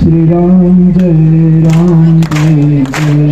શ્રી રામ જય રામ જય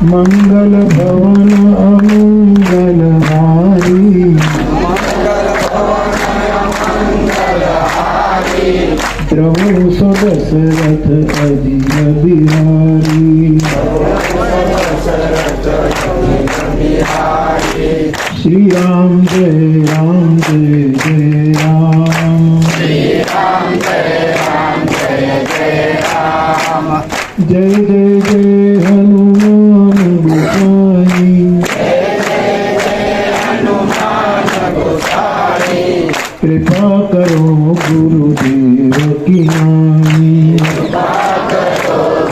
મંગલ ભવન અમંગલ હારી પ્રભુ સદશરથ અજીર બિહારી શ્રી રામ જય રામ જય જય રામ જય જય જય હનુમાન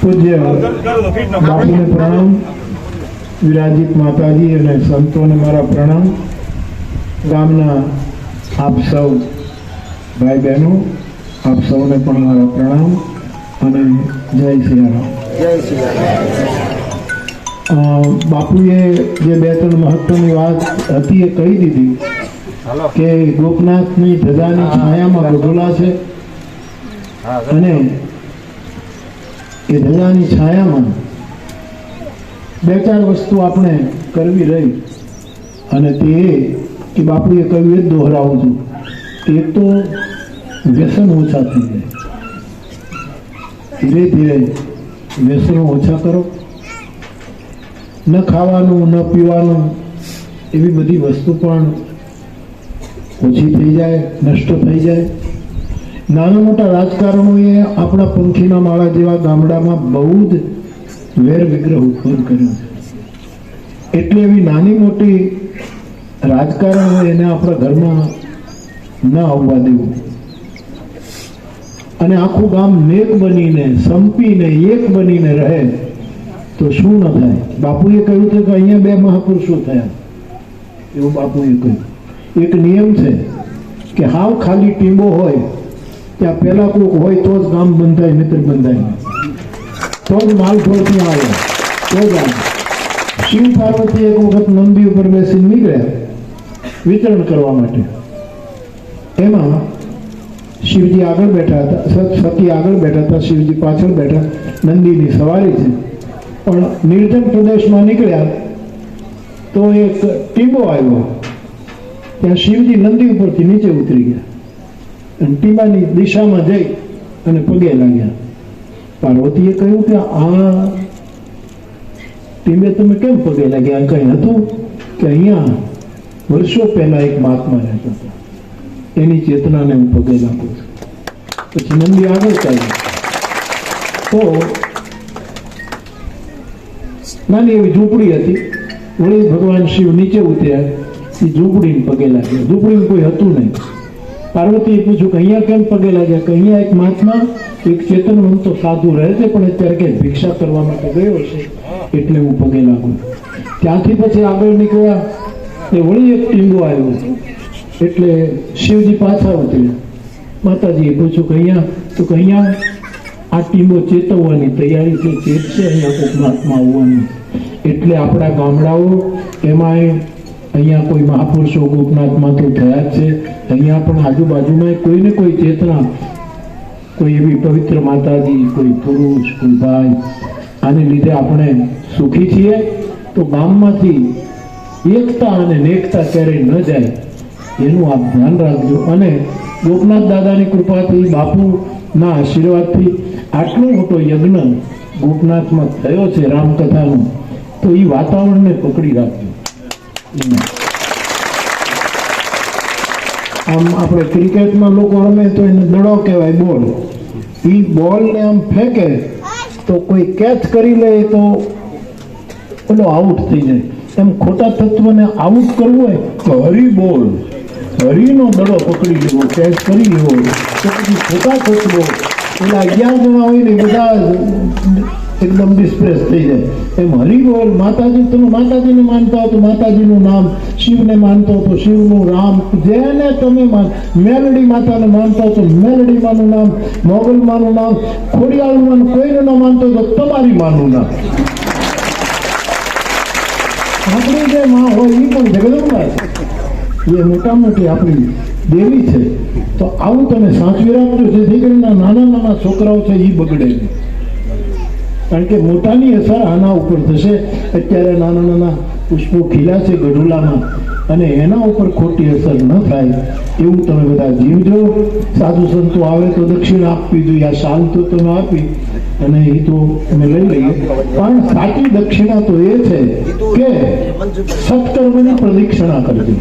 પૂજ્ય બાપુને પ્રણામ. વિરાજિત માતાજી અને સંતોને મારા પ્રણામ. ગામના આપ સૌ ભાઈ બહેનો આપ સૌને પણ મારા પ્રણામ અને જય સિયારામ. જય શ્રી રામ બાપુએ જે બે ત્રણ મહત્વની વાત હતી એ કહી દીધી કે ગોપનાથની ધજાની છાયામાં ગઢોલા છે અને એ રજાની છાયામાં બે ચાર વસ્તુ આપણે કરવી રહી. અને તે કે બાપુએ કહ્યું એ જ દોહરાવું છું. એ તો વ્યસન ઓછા થઈ જાય. ધીરે ધીરે વ્યસનો ઓછા કરો. ન ખાવાનું, ન પીવાનું એવી બધી વસ્તુ પણ ઓછી થઈ જાય, નષ્ટ થઈ જાય. નાના મોટા રાજકારણોએ આપણા પંખીના માળા જેવા ગામડામાં બહુ જ વેર વિગ્રહ ઉત્પન્ન કર્યો છે. એટલે એવી નાની મોટી રાજકારણ એને આપણા ઘરમાં ન આવવા દેવું. અને આખું ગામ નેક બનીને, સંપીને, એક બનીને રહે તો શું ન થાય? બાપુએ કહ્યું છે કે અહીંયા બે મહાપુરુષો થયા. એવું બાપુએ કહ્યું. એક નિયમ છે કે હાવ ખાલી ટીમો હોય ત્યાં પહેલા કોક હોય તો જ ગામ બંધાય મિત્ર બંધાય. તો જ ત્યાં આવે. તો જ શિવ પાર્વતી એક વખત નંદી ઉપર બેસીને નીકળ્યા વિતરણ કરવા માટે. એમાં શિવજી આગળ બેઠા હતા સતી આગળ બેઠા હતા, શિવજી પાછળ બેઠા, નંદીની સવારી છે. પણ નિર્જન પ્રદેશમાં નીકળ્યા તો એક ટીબો આવ્યો. ત્યાં શિવજી નંદી ઉપરથી નીચે ઉતરી ગયા. ટીંબાની દિશામાં જઈ અને પગે લાગ્યા. પાર્વતીએ કહ્યું કે આ ટીમે તમે કેમ પગે લાગ્યા? કઈ હતું કે અહીંયા વર્ષો પહેલા એક મહાત્મા રહેતા હતા. એની ચેતનાને હું પગે લાગું છું. પછી નંદી આગળ ચાલ્યા. તો નાની એવી ઝૂંપડી હતી. વળી ભગવાન શિવ નીચે ઉતર્યા. એ ઝૂંપડીને પગે લાગ્યા. ઝૂંપડીમાં કોઈ હતું નહીં. પાર્વતીએ પૂછ્યું કે અહીંયા કેમ પગે લાગ્યા? કે અહીંયા એક મહાત્મા, એક ચેતનવંતો સાધુ રહે છે, પણ અત્યારે કે ભિક્ષા કરવા માટે ગયો છે એટલે હું પગે લાગુ. ત્યાંથી પછી આગળ નીકળ્યા, એ વળી એક ટીંગો આવ્યો. એટલે શિવજી પાછા ઉતર્યા. માતાજીએ પૂછ્યું કે અહીંયા, તો કે અહીંયા આ ટીમો ચેતવવાની તૈયારી છે ચેતશે અહીંયા કોઈક મહાત્મા આવવાનું? એટલે આપણા ગામડાઓ, એમાંય અહીંયા કોઈ મહાપુરુષો ગોપનાથમાં તો થયા જ છે. અહીંયા પણ આજુબાજુમાં કોઈ ને કોઈ ચેતના, કોઈ એવી પવિત્ર માતાજી, કોઈ પુરુષ, કોઈ ભાઈ, આને લીધે આપણે સુખી છીએ તો ગામમાંથી એકતા અને નેકતા ક્યારેય ન જાય, એનું આપ ધ્યાન રાખજો અને ગોપનાથ દાદાની કૃપાથી, બાપુના આશીર્વાદથી આટલો મોટો યજ્ઞ ગોપનાથમાં થયો છે રામકથાનો, તો એ વાતાવરણને પકડી રાખજો. આમ આપણે ક્રિકેટમાં લોકો રમે તો એને દડો કહેવાય બોલ. એ બોલને આમ ફેંકે તો કોઈ કેચ કરી લે તો ઓલો આઉટ થઈ જાય. એમ ખોટા તત્વને આઉટ કરવું હોય તો હરી બોલ. હરીનો દડો પકડી લેવો, કેચ કરી લેવો. તો પછી ખોટા તત્વો. પેલા અગિયાર જણા હોય ને બધા એકદમ ડિસ્પ્રેસ થઈ જાય. એમ હરી બોલ માતાજી, તમે માતાજીને માનતા હો માતાજીનું નામ શિવને માનતો હો શિવનું રામ, જેને તમે મેલડી માતાને માનતા હો મેલડી માનું નામ, મોગલ માનું નામ ખોડિયાળું માનું કોઈને ન માનતો તો તમારી માનું નામ. આપણી જે માં હોય એ પણ જગદંબા છે એ મોટા મોટી આપણી દેવી છે. તો આવું તમે સાચવી રાખજો, જેથી કરીને નાના નાના છોકરાઓ છે એ બગડે નહીં. કારણ કે મોટાની અસર આના ઉપર થશે. અત્યારે નાના નાના પુષ્પો ખીલા છે ગઢુલામાં. અને એના ઉપર ખોટી અસર ન થાય એવું તમે બધા જીવજો સાધુ સંતો આવે તો દક્ષિણ આપવી જોઈએ, આ શાલ તો તમે આપી અને એ તો અમે લઈ લઈએ. પણ સાચી દક્ષિણા તો એ છે કે સત્કર્મની પ્રદક્ષિણા કરવી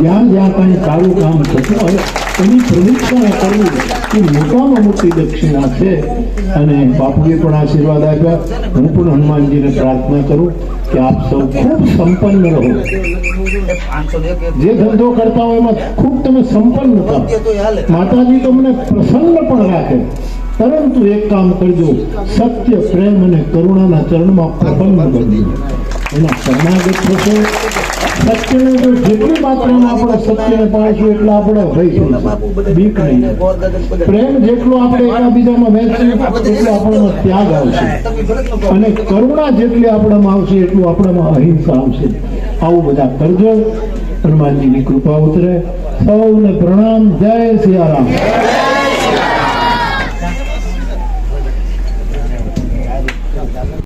જ્યાં જ્યાં કાંઈ સારું કામ થતું હોય એની પ્રદક્ષિણા કરવી એ મોટામાં મોટી દક્ષિણા છે અને બાપુએ પણ આશીર્વાદ આપ્યા. હું પણ હનુમાનજીને પ્રાર્થના કરું કે આપ સૌ ખૂબ સંપન્ન રહો. જે ધંધો કરતા હોય એમાં ખૂબ તમે સંપન્ન થાવ માતાજી તમને પ્રસન્ન પણ રાખે. પરંતુ એક કામ કરજો. સત્ય, પ્રેમ અને કરુણાના ચરણમાં પ્રપન્ન બની. એના શરણાગત થશો. અને કરુણા જેટલી આપણામાં આવશે એટલું આપણામાં અહિંસા આવશે. આવું બધા કરજો. હનુમાનજીની કૃપા ઉતરે. સૌને પ્રણામ. જય સિયારામ.